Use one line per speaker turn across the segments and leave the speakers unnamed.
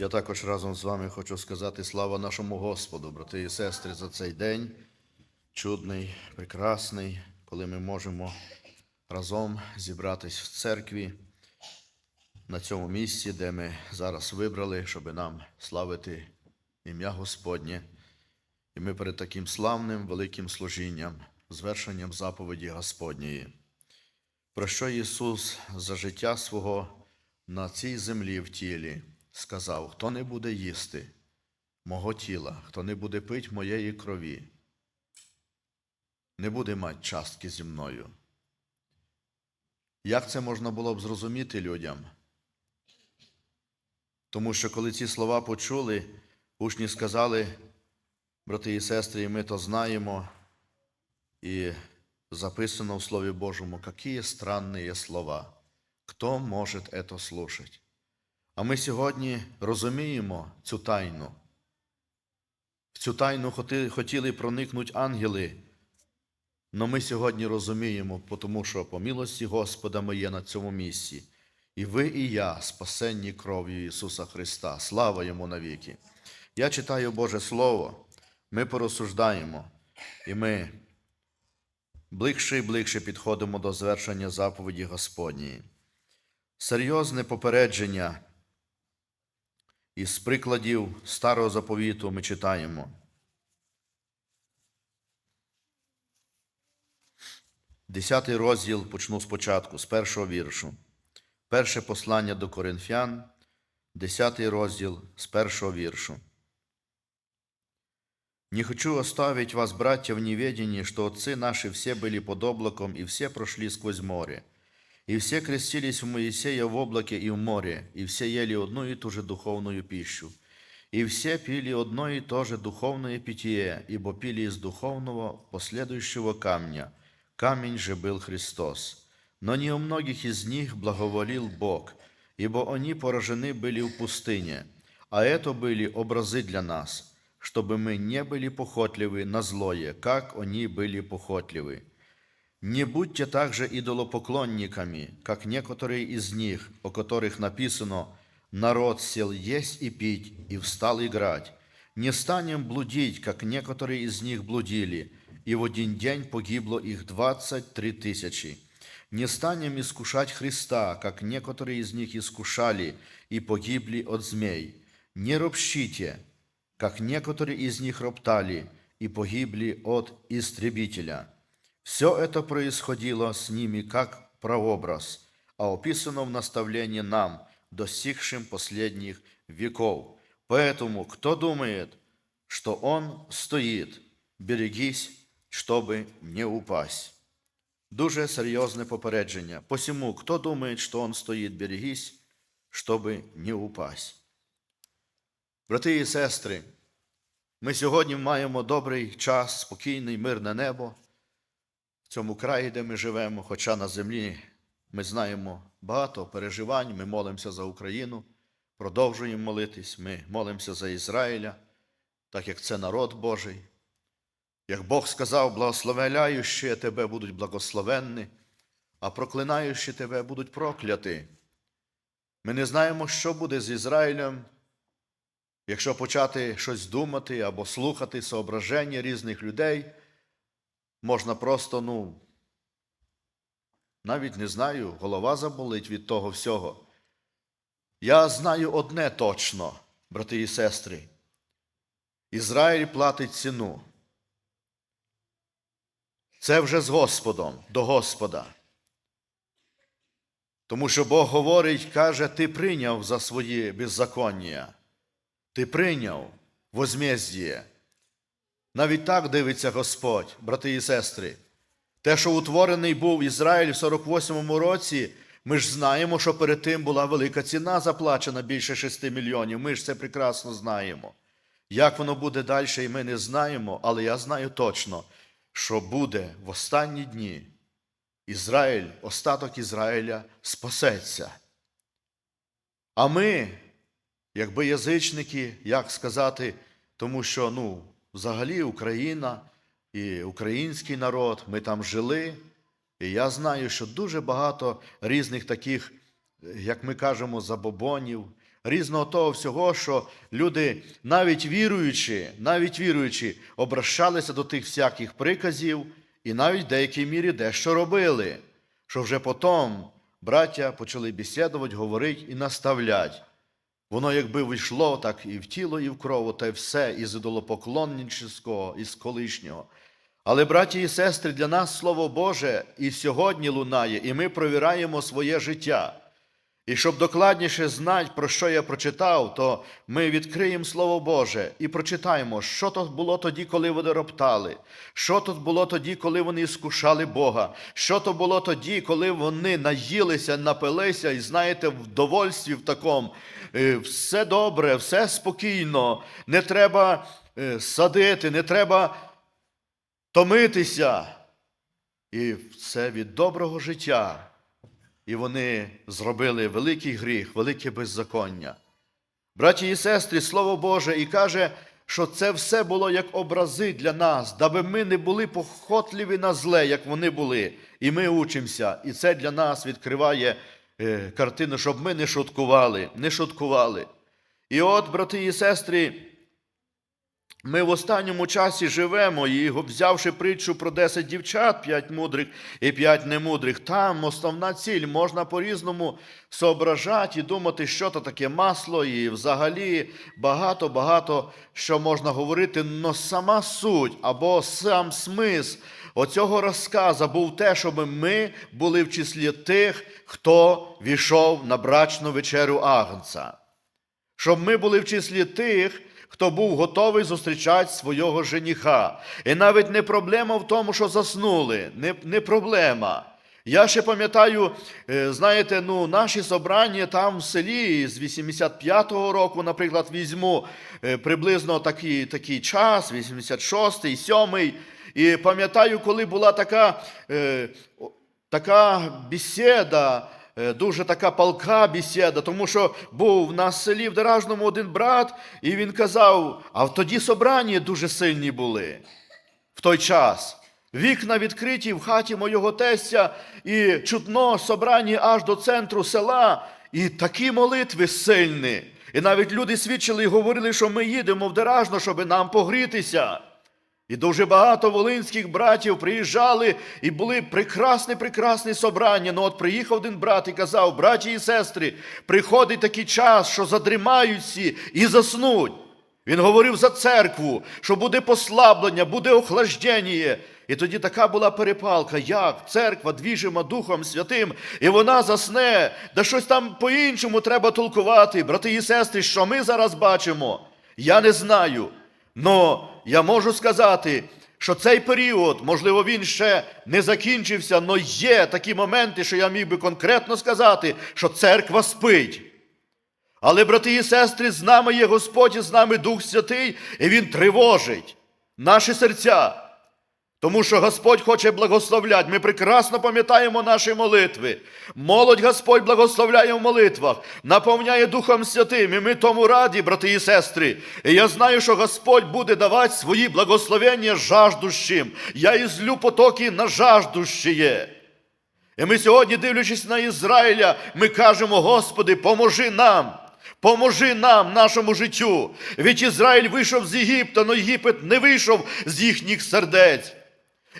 Я також разом з вами хочу сказати слава нашому Господу, брати і сестри, за цей день чудний, прекрасний, коли ми можемо разом зібратись в церкві на цьому місці, де ми зараз вибрали, щоб нам славити ім'я Господнє. І ми перед таким славним великим служінням, звершенням заповіді Господньої. Про що Ісус за життя свого на цій землі в тілі сказав: хто не буде їсти мого тіла, хто не буде пить моєї крові, не буде мати частки зі мною. Як це можна було б зрозуміти людям? Тому що коли ці слова почули, учні сказали, брати і сестри, і ми то знаємо, і записано в Слові Божому, какие странные слова. Хто може це слушать? А ми сьогодні розуміємо цю тайну. В цю тайну хотіли проникнути ангели, але ми сьогодні розуміємо, тому що по милості Господа ми є на цьому місці. І ви, і я спасенні кров'ю Ісуса Христа. Слава Йому навіки. Я читаю Боже Слово, ми порозсуждаємо, і ми ближче і ближче підходимо до звершення заповіді Господньої. Серйозне попередження із прикладів старого заповіту ми читаємо. Десятий розділ почну спочатку, з першого віршу. Перше послання до Коринфян, десятий розділ з першого віршу. Не хочу оставить вас, братья, в неведении, что отцы наши все были под облаком, и все прошли сквозь море. И все крестились в Моисея в облаке и в море, и все ели одну и ту же духовную пищу. И все пили одно и то же духовное питье, ибо пили из духовного последующего камня. Камень же был Христос. Но не у многих из них благоволил Бог, ибо они поражены были в пустыне, а это были образы для нас, чтобы мы не были похотливы на злое, как они были похотливы. Не будьте также идолопоклонниками, как некоторые из них, о которых написано «Народ сел есть и пить, и встал играть». Не станем блудить, как некоторые из них блудили, и в один день погибло их двадцать три тысячи. Не станем искушать Христа, как некоторые из них искушали и погибли от змей. Не ропщите, как некоторые из них роптали и погибли от истребителя. Все это происходило с ними как прообраз, а описано в наставлении нам, достигшим последних веков. Поэтому, кто думает, что он стоит, берегись, чтобы не упасть. Дуже серйозне попередження. Посему, хто думає, що он стоїть, берегись, щоб не упасть. Брати і сестри, ми сьогодні маємо добрий час, спокійний, мирне небо цьому краї, де ми живемо, хоча на землі ми знаємо багато переживань, ми молимося за Україну, продовжуємо молитись, ми молимося за Ізраїля, так як це народ Божий. Як Бог сказав, благословляючи тебе будуть благословенні, а проклинаючи тебе будуть прокляті. Ми не знаємо, що буде з Ізраїлем, якщо почати щось думати або слухати соображення різних людей, можна просто, ну, навіть не знаю, голова заболить від того всього. Я знаю одне точно, брати і сестри. Ізраїль платить ціну. Це вже з Господом, до Господа. Тому що Бог говорить, каже, ти прийняв за свої беззаконня, ти прийняв возмездіє. Навіть так дивиться Господь, брати і сестри. Те, що утворений був Ізраїль в 48-му році, ми ж знаємо, що перед тим була велика ціна заплачена більше 6 мільйонів. Ми ж це прекрасно знаємо. Як воно буде далі, і ми не знаємо, але я знаю точно, що буде в останні дні Ізраїль, остаток Ізраїля спасеться. А ми, якби язичники, як сказати, тому що ну, взагалі Україна і український народ, ми там жили, і я знаю, що дуже багато різних таких, як ми кажемо, забобонів, різного того всього, що люди, навіть віруючи, навіть віруючи, обращалися до тих всяких приказів і навіть в деякій мірі дещо робили, що вже потім браття почали бесідувати, говорити і наставлять. Воно якби вийшло так і в тіло, і в кров, та й все із ідолопоклоннического, із колишнього. Але, браті і сестри, для нас Слово Боже і сьогодні лунає, і ми провіраємо своє життя. І щоб докладніше знати, про що я прочитав, то ми відкриємо Слово Боже і прочитаємо, що то було тоді, коли вони роптали, що то було тоді, коли вони скушали Бога, що то було тоді, коли вони наїлися, напилися, і знаєте, в довольстві в такому, е, все добре, все спокійно, не треба е, садити, не треба томитися. І все від доброго життя. І вони зробили великий гріх, велике беззаконня. Браті і сестри, Слово Боже, і каже, що це все було як образи для нас, даби ми не були похотливі на зле, як вони були. І ми учимося. І це для нас відкриває е, картину, щоб ми не шуткували, не шуткували. І от, брати і сестри, ми в останньому часі живемо, і взявши притчу про 10 дівчат, 5 мудрих і 5 немудрих, там основна ціль можна по-різному соображати і думати, що то таке масло, і взагалі багато-багато що можна говорити. Но сама суть або сам смисл оцього розказу був те, щоб ми були в числі тих, хто війшов на брачну вечерю Агнца. Щоб ми були в числі тих, хто був готовий зустрічати свого жениха. І навіть не проблема в тому, що заснули, не, не проблема. Я ще пам'ятаю, е, знаєте, ну, наші собрання там в селі з 85-го року, наприклад, візьму е, приблизно такий, такий час, 86-й, 7-й. І пам'ятаю, коли була така, е, така бесіда, дуже така палка бесіда, тому що був на селі в Деражному один брат, і він казав, а тоді собрання дуже сильні були в той час. Вікна відкриті в хаті мого тестя, і чутно собрані аж до центру села, і такі молитви сильні. І навіть люди свідчили і говорили, що ми їдемо в Деражно, щоб нам погрітися. І дуже багато волинських братів приїжджали і були прекрасні, прекрасні собрання. Ну от приїхав один брат і казав, браті і сестри, приходить такий час, що задрімають всі і заснуть. Він говорив за церкву, що буде послаблення, буде охлаждення. І тоді така була перепалка, як церква двіжима Духом Святим, і вона засне, да щось там по-іншому треба толкувати. Брати і сестри, що ми зараз бачимо, я не знаю. Но я можу сказати, що цей період, можливо, він ще не закінчився, але є такі моменти, що я міг би конкретно сказати, що церква спить. Але, брати і сестри, з нами є Господь, і з нами Дух Святий, і Він тривожить наші серця. Тому що Господь хоче благословляти. Ми прекрасно пам'ятаємо наші молитви. Молодь Господь благословляє в молитвах, наповняє Духом Святим. І ми тому раді, брати і сестри. І я знаю, що Господь буде давати свої благословення жаждущим. Я ізлю потоки на жаждущіє. І ми сьогодні, дивлячись на Ізраїля, ми кажемо, Господи, поможи нам. Поможи нам, нашому життю. Ведь Ізраїль вийшов з Єгипта, але Єгипет не вийшов з їхніх сердець.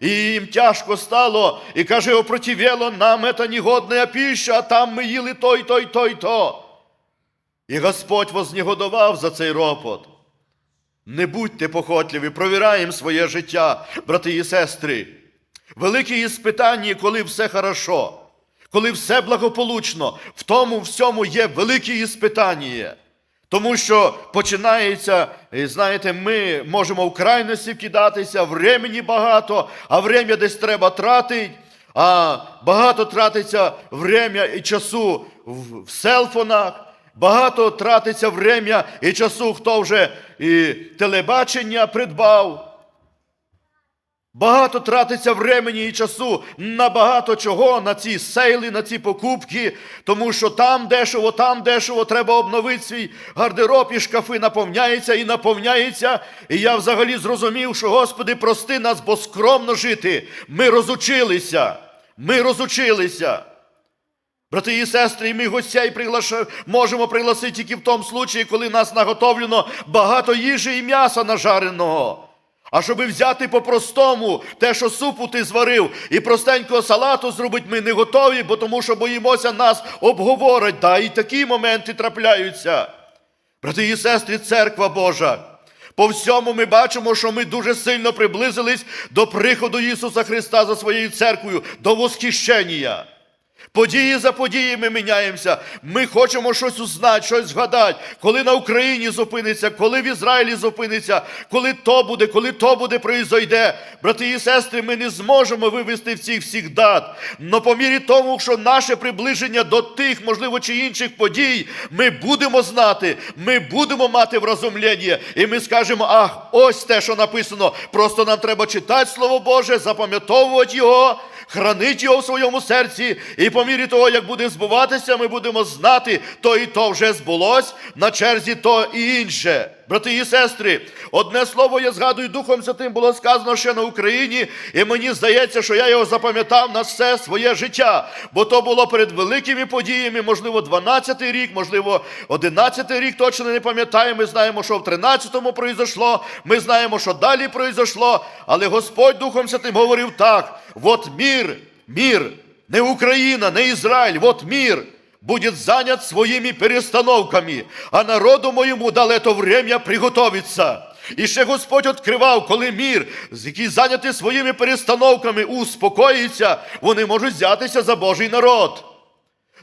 І їм тяжко стало, і каже, опротивело нам это негодная пища, а там ми їли то й то, то. І Господь вознегодував за цей ропот. Не будьте похотливі, провіраємо своє життя, брати і сестри. Великі іспитання, коли все хорошо, коли все благополучно, в тому всьому є великі іспитання. Тому що починається, е, знаєте, ми можемо в крайності вкидатися, времени багато, а время десь треба тратити, а багато тратиться время і часу в, в селфонах, багато тратиться время і часу, хто вже і телебачення придбав. Багато тратиться времени і часу на багато чого, на ці сейли, на ці покупки, тому що там дешево, там дешево, треба обновити свій гардероб, і шкафи наповняються і наповняються. І я взагалі зрозумів, що Господи, прости нас, бо скромно жити. Ми розучилися. Ми розучилися. Брати і сестри, ми гостей приглаша... можемо пригласити тільки в тому случаї, коли нас наготовлено багато їжі і м'яса нажареного. А щоби взяти по-простому те, що супу ти зварив, і простенького салату зробити, ми не готові, бо тому що боїмося нас обговорить. Да, і такі моменти трапляються. Брати і сестри, церква Божа. По всьому ми бачимо, що ми дуже сильно приблизились до приходу Ісуса Христа за своєю церквою, до восхищення. Події за подіями міняємося. Ми хочемо щось узнати, щось згадати, коли на Україні зупиниться, коли в Ізраїлі зупиниться, коли то буде, коли то буде произойде. Брати і сестри, ми не зможемо вивести всіх всіх дат. Но по мірі тому, що наше приближення до тих, можливо, чи інших подій, ми будемо знати, ми будемо мати врозумлення, і ми скажемо, ах, ось те, що написано. Просто нам треба читати Слово Боже, запам'ятовувати його хранить його в своєму серці, і по мірі того, як буде збуватися, ми будемо знати, то і то вже збулось, на черзі то і інше. Брати і сестри, одне слово я згадую Духом Святим було сказано ще на Україні, і мені здається, що я його запам'ятав на все своє життя, бо то було перед великими подіями, можливо, 12-й рік, можливо, 11-й рік, точно не пам'ятаю. Ми знаємо, що в 13-му произошло, ми знаємо, що далі произошло, але Господь Духом Святим говорив так: от мір, мір, не Україна, не Ізраїль, от мір будет занят своими перестановками, а народу моєму дали то время приготовиться. І ще Господь відкривав, коли мір, який зайнятий своїми перестановками, успокоїться, вони можуть взятися за Божий народ.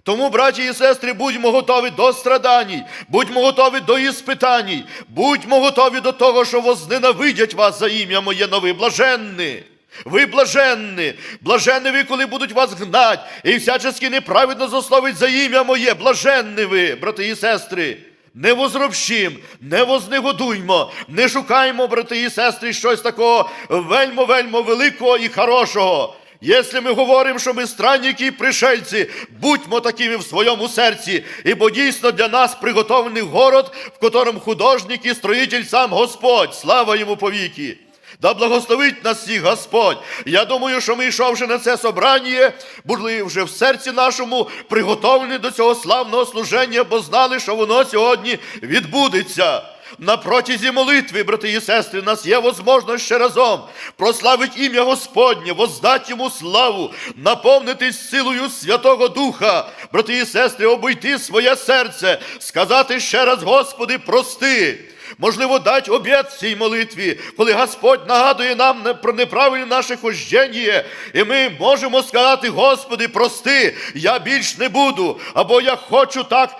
Тому, браті і сестри, будьмо готові до страдань, будьмо готові до іспитань, будьмо готові до того, що возненавидять вас за ім'я моє, но ви блаженні. Ви блаженні, блаженні ви, коли будуть вас гнать, і всячески неправедно засловить за ім'я моє, блаженні ви, брати і сестри. Не возробщим, не вознегодуймо, не шукаймо, брати і сестри, щось такого вельмо-вельмо великого і хорошого. Якщо ми говоримо, що ми странники і пришельці, будьмо такими в своєму серці, ібо дійсно для нас приготовлений город, в котором художник і строїтель сам Господь, слава йому повіки. Да благословить нас всіх Господь. Я думаю, що ми, йшовши на це собрання, були вже в серці нашому приготовлені до цього славного служення, бо знали, що воно сьогодні відбудеться. На протязі молитви, брати і сестри, нас є можливість ще разом прославити ім'я Господнє, воздати йому славу, наповнитись силою Святого Духа, брати і сестри, обійти своє серце, сказати ще раз, Господи, прости. Можливо, дати обід в цій молитві, коли Господь нагадує нам про неправильне наше хождення, і ми можемо сказати, Господи, прости, я більш не буду, або я хочу так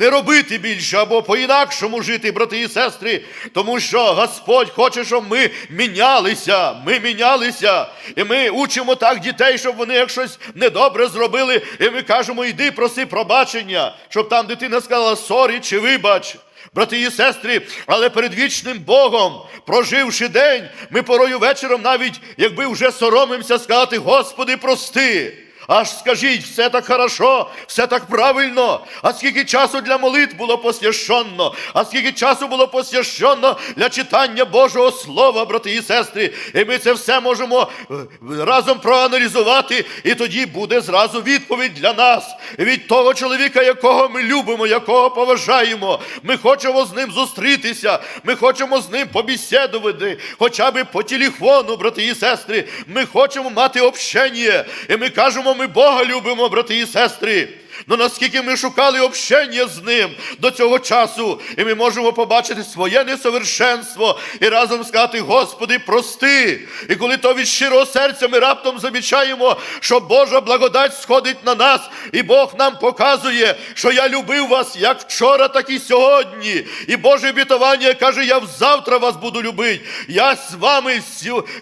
не робити більше, або по-інакшому жити, брати і сестри, тому що Господь хоче, щоб ми мінялися, ми мінялися, і ми учимо так дітей, щоб вони як щось недобре зробили, і ми кажемо, йди проси пробачення, щоб там дитина сказала сорі чи вибач. Брати і сестри, але перед вічним Богом, проживши день, ми порою вечором навіть, якби вже соромимося сказати, Господи, прости. Аж скажіть, все так хорошо, все так правильно. А скільки часу для молитв було посвященно, а скільки часу було посвященно для читання Божого Слова, брати і сестри. І ми це все можемо е, разом проаналізувати, і тоді буде зразу відповідь для нас. Від того чоловіка, якого ми любимо, якого поважаємо. Ми хочемо з ним зустрітися, ми хочемо з ним побесідувати, хоча б по телефону, брати і сестри. Ми хочемо мати общення. І ми кажемо, ми Бога любимо, брати і сестри. Ну наскільки ми шукали общення з ним до цього часу, і ми можемо побачити своє несовершенство і разом сказати, Господи, прости. І коли то від щирого серця ми раптом замічаємо, що Божа благодать сходить на нас, і Бог нам показує, що я любив вас як вчора, так і сьогодні. І Боже обітування каже, я завтра вас буду любити. Я з вами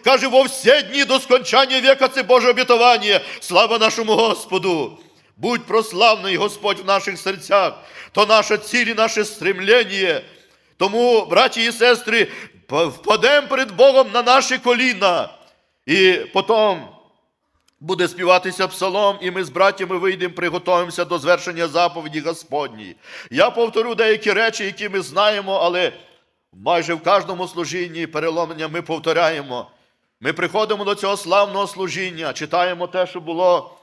каже, во всі дні до скончання віка це Боже обітування. Слава нашому Господу! Будь прославний Господь в наших серцях, то наша ціль і наше стремлення. Тому, браті і сестри, впадемо перед Богом на наші коліна. І потім буде співатися псалом, і ми з братями вийдемо, приготуємося до звершення заповіді Господній. Я повторю деякі речі, які ми знаємо, але майже в кожному служінні переломлення ми повторяємо. Ми приходимо до цього славного служіння, читаємо те, що було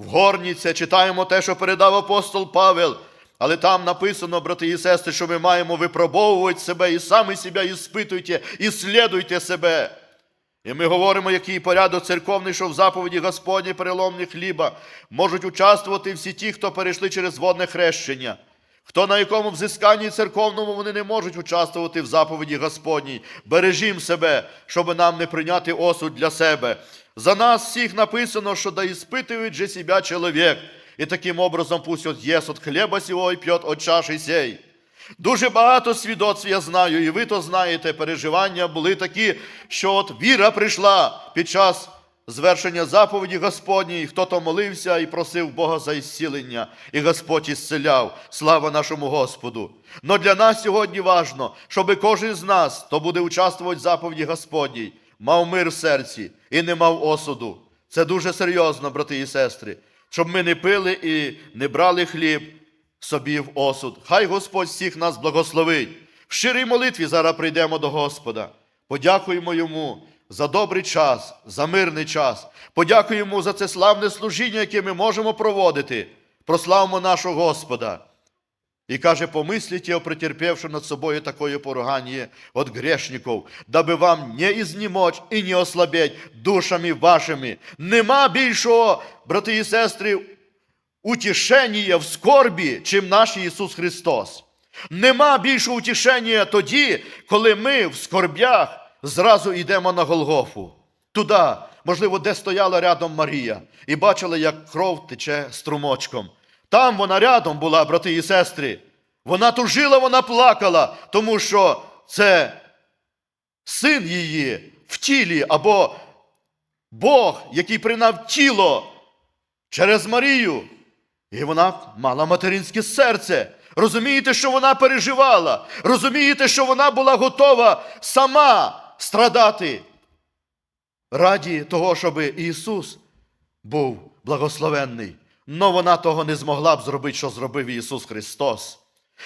в горніце, читаємо те, що передав апостол Павел. Але там написано, брати і сестри, що ми маємо випробовувати себе і самі себе іспитуйте, і слідуйте себе. І ми говоримо, який порядок церковний, що в заповіді Господні переломні хліба можуть участвувати всі ті, хто перейшли через водне хрещення. Хто на якому взисканні церковному вони не можуть участвувати в заповіді Господній. Бережім себе, щоб нам не прийняти осуд для себе. За нас всіх написано, що да іспитують же себя чоловік. І таким образом пусть от єст от хліба сього і п'єт от чаші сей. Дуже багато свідоцтв я знаю, і ви то знаєте, переживання були такі, що от віра прийшла під час звершення заповіді Господній, хто то молився і просив Бога за ісцілення, і Господь ісцеляв. Слава нашому Господу. Но для нас сьогодні важно, щоб кожен з нас, хто буде участвувати в заповіді Господній, мав мир в серці і не мав осуду. Це дуже серйозно, брати і сестри, щоб ми не пили і не брали хліб собі в осуд. Хай Господь всіх нас благословить. В щирій молитві зараз прийдемо до Господа. Подякуємо Йому за добрий час, за мирний час. Подякуємо за це славне служіння, яке ми можемо проводити. Прославимо нашого Господа. И каже, помыслите о претерпевшем над собою такое поругание от грешников, дабы вам не изнемочь и не ослабеть душами вашими. Нема більшого, брати і сестри, утішення в скорбі, чим наш Ісус Христос. Нема більшого утішення тоді, коли ми в скорбях зразу йдемо на Голгофу. Туди, можливо, де стояла рядом Марія, і бачила, як кров тече струмочком. Там вона рядом була, брати і сестри. Вона тужила, вона плакала, тому що це син її в тілі, або Бог, який прийняв тіло через Марію. І вона мала материнське серце. Розумієте, що вона переживала. Розумієте, що вона була готова сама страдати раді того, щоб Ісус був благословенний. Но вона того не змогла б зробити, що зробив Ісус Христос.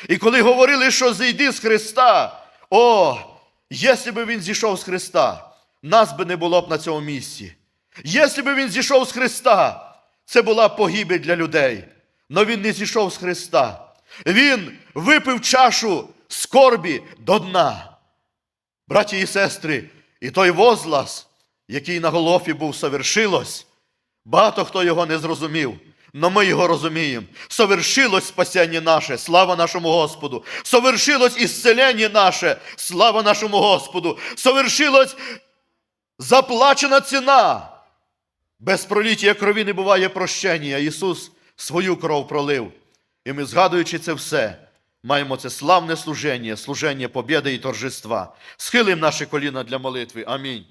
І коли говорили, що зійди з Христа, о, якщо б Він зійшов з Христа, нас би не було б на цьому місці. Якщо б Він зійшов з Христа, це була б погибель для людей. Но Він не зійшов з Христа. Він випив чашу скорбі до дна. Браті і сестри, і той возглас, який на Голофі був, совершилось, багато хто його не зрозумів. Но ми його розуміємо. Совершилось спасіння наше, слава нашому Господу. Совершилось ісцелення наше, слава нашому Господу. Совершилось заплачена ціна. Без проліття крові не буває прощення. Ісус свою кров пролив. І ми, згадуючи це все, маємо це славне служення, служення побєди і торжества. Схилимо наші коліна для молитви. Амінь.